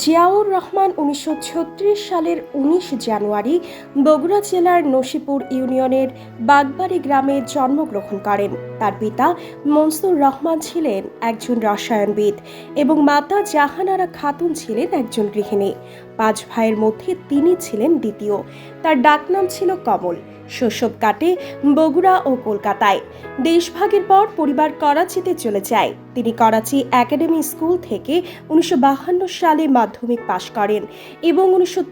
জিয়াউর রহমান উনিশশো ছত্রিশ সালের উনিশ জানুয়ারি বগুড়া জেলার নসিপুর ইউনিয়নের বাগবাড়ি গ্রামে জন্মগ্রহণ করেন। তার পিতা মনসুর রহমান ছিলেন একজন রসায়নবিদ এবং মাতা জাহানারা খাতুন ছিলেন একজন গৃহিণী। পাঁচ ভাইয়ের মধ্যে তিনি ছিলেন দ্বিতীয়। তার ডাকনাম ছিল কমল। শৈশব কাটে বগুড়া ও কলকাতায়। দেশভাগের পর পরিবার করাচিতে চলে যায়। তিনি করাচি একাডেমি স্কুল থেকে উনিশশো সালে মাধ্যমিক পাশ করেন এবং উনিশশো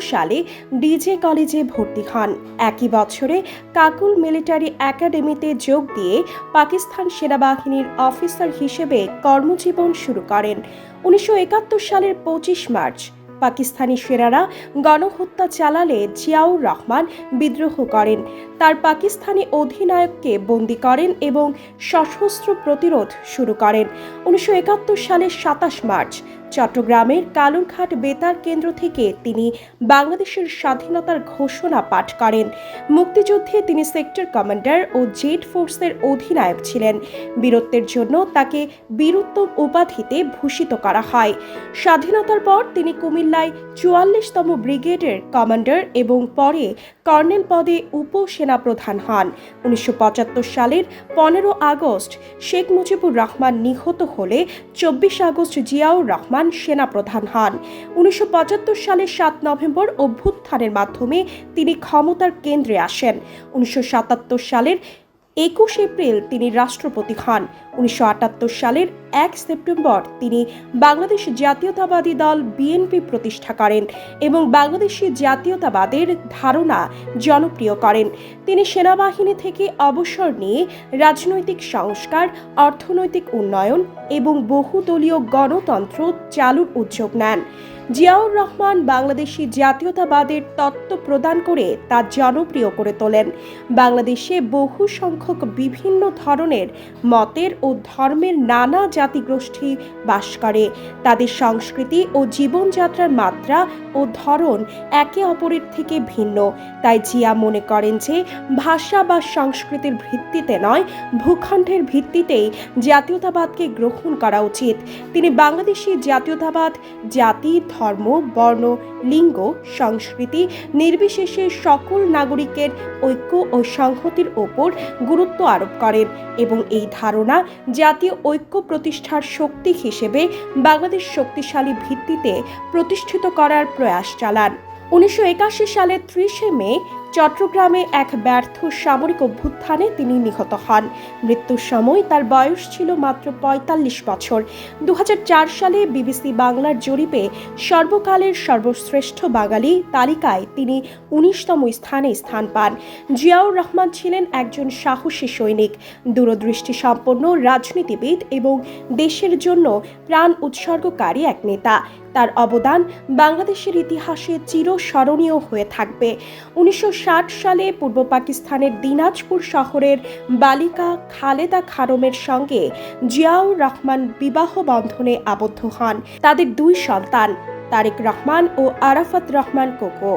সালে ডিজে কলেজে ভর্তি হন। একই বছরে কাকুল মিলিটারি একাডেমিতে যোগ দিয়ে পাকিস্তান সেনাবাহিনীর অফিসার হিসেবে কর্মজীবন শুরু করেন। উনিশশো একাত্তর সালের পঁচিশ মার্চ পাকিস্তানি সেরারা গণহত্যা চালালে জিয়াউর রহমান বিদ্রোহ করেন। তার পাকিস্তানি অধিনায়ককে বন্দি করেন এবং সশস্ত্র প্রতিরোধ শুরু করেন। উনিশশো একাত্তর সালের সাতাশ মার্চ চট্টগ্রামের কালুরঘাট বেতার কেন্দ্র থেকে তিনি বাংলাদেশের স্বাধীনতার ঘোষণা পাঠ করেন। মুক্তিযুদ্ধে তিনি সেক্টর কমান্ডার ও জেট ফোর্সের অধিনায়ক ছিলেন। বীরত্বের জন্য তাকে বীরুত্তম উপাধিতে ভূষিত করা হয়। স্বাধীনতার পর তিনি কুমিল্লায় চুয়াল্লিশতম ব্রিগেডের কমান্ডার এবং পরে কর্নেল পদে উপসেনাপ্রধান হন। উনিশশো পঁচাত্তর সালের পনেরো আগস্ট শেখ মুজিবুর রহমান নিহত হলে চব্বিশ আগস্ট জিয়াউর রহমান সেনাপ্রধান হন। উনিশশো পঁচাত্তর সালের সাত নভেম্বর অভ্যুত্থানের মাধ্যমে তিনি ক্ষমতার কেন্দ্রে আসেন। উনিশশো সাতাত্তর সালের একুশ এপ্রিল তিনি রাষ্ট্রপতি হন। উনিশশো সালের এক সেপ্টেম্বর তিনি বাংলাদেশ জাতীয়তাবাদী দল বিএনপি প্রতিষ্ঠা করেন এবং বাংলাদেশি জাতীয়তাবাদের ধারণা জনপ্রিয় করেন। তিনি সেনাবাহিনী থেকে অবসর নিয়ে রাজনৈতিক সংস্কার, অর্থনৈতিক উন্নয়ন এবং বহুদলীয় গণতন্ত্র চালুর উদ্যোগ নেন। জিয়াউর রহমান বাংলাদেশি জাতীয়তাবাদের তত্ত্ব প্রদান করে তা জনপ্রিয় করে তোলেন। বাংলাদেশে বহু সংখ্যক বিভিন্ন ধরনের মতের ও ধর্মের নানা জাতিগোষ্ঠী বাস করে। তাদের সংস্কৃতি ও জীবনযাত্রার মাত্রা ও ধরন একে অপরের থেকে ভিন্ন। তাই জিয়া মনে করেন যে, ভাষা বা সংস্কৃতির ভিত্তিতে নয়, ভূখণ্ডের ভিত্তিতেই জাতীয়তাবাদকে গ্রহণ করা উচিত। তিনি বাংলাদেশি জাতীয়তাবাদ, জাতি ধর্ম, বর্ণ, লিঙ্গ, সংস্কৃতি নির্বিশেষে সকল নাগরিকের ঐক্য ও সংহতির ওপর গুরুত্ব আরোপ করেন এবং এই ধারণা জাতীয় ঐক্য প্রতিষ্ঠার শক্তি হিসেবে বাংলাদেশ শক্তিশালী ভিত্তিতে প্রতিষ্ঠিত করার প্রয়াস চালান। উনিশশো সালে ত্রিশে মে চট্টগ্রামে এক ব্যর্থ সামরিক অভ্যুত্থানে তিনি নিহত হন। মৃত্যুর সময় তার বয়স ছিল মাত্র পঁয়তাল্লিশ বছর। দু হাজার চার সালে বিবিসি বাংলার জরিপে সর্বকালের সর্বশ্রেষ্ঠ বাঙালি তালিকায় তিনি উনিশতম স্থানে স্থান পান। জিয়াউর রহমান ছিলেন একজন সাহসী সৈনিক। দূরদৃষ্টি সম্পন্ন রাজনীতিবিদ এবং দেশের জন্য প্রাণ উৎসর্গকারী এক নেতা। তার অবদান বাংলাদেশের ইতিহাসে চিরস্মরণীয় হয়ে থাকবে। উনিশশো ষাট সালে পূর্ব পাকিস্তানের দিনাজপুর শহরের বালিকা খালেদা খারমের সঙ্গে জিয়াউর রহমান বিবাহ বন্ধনে আবদ্ধ হন। তাদের দুই সন্তান, তারেক রহমান ও আরাফাত রহমান কোকো।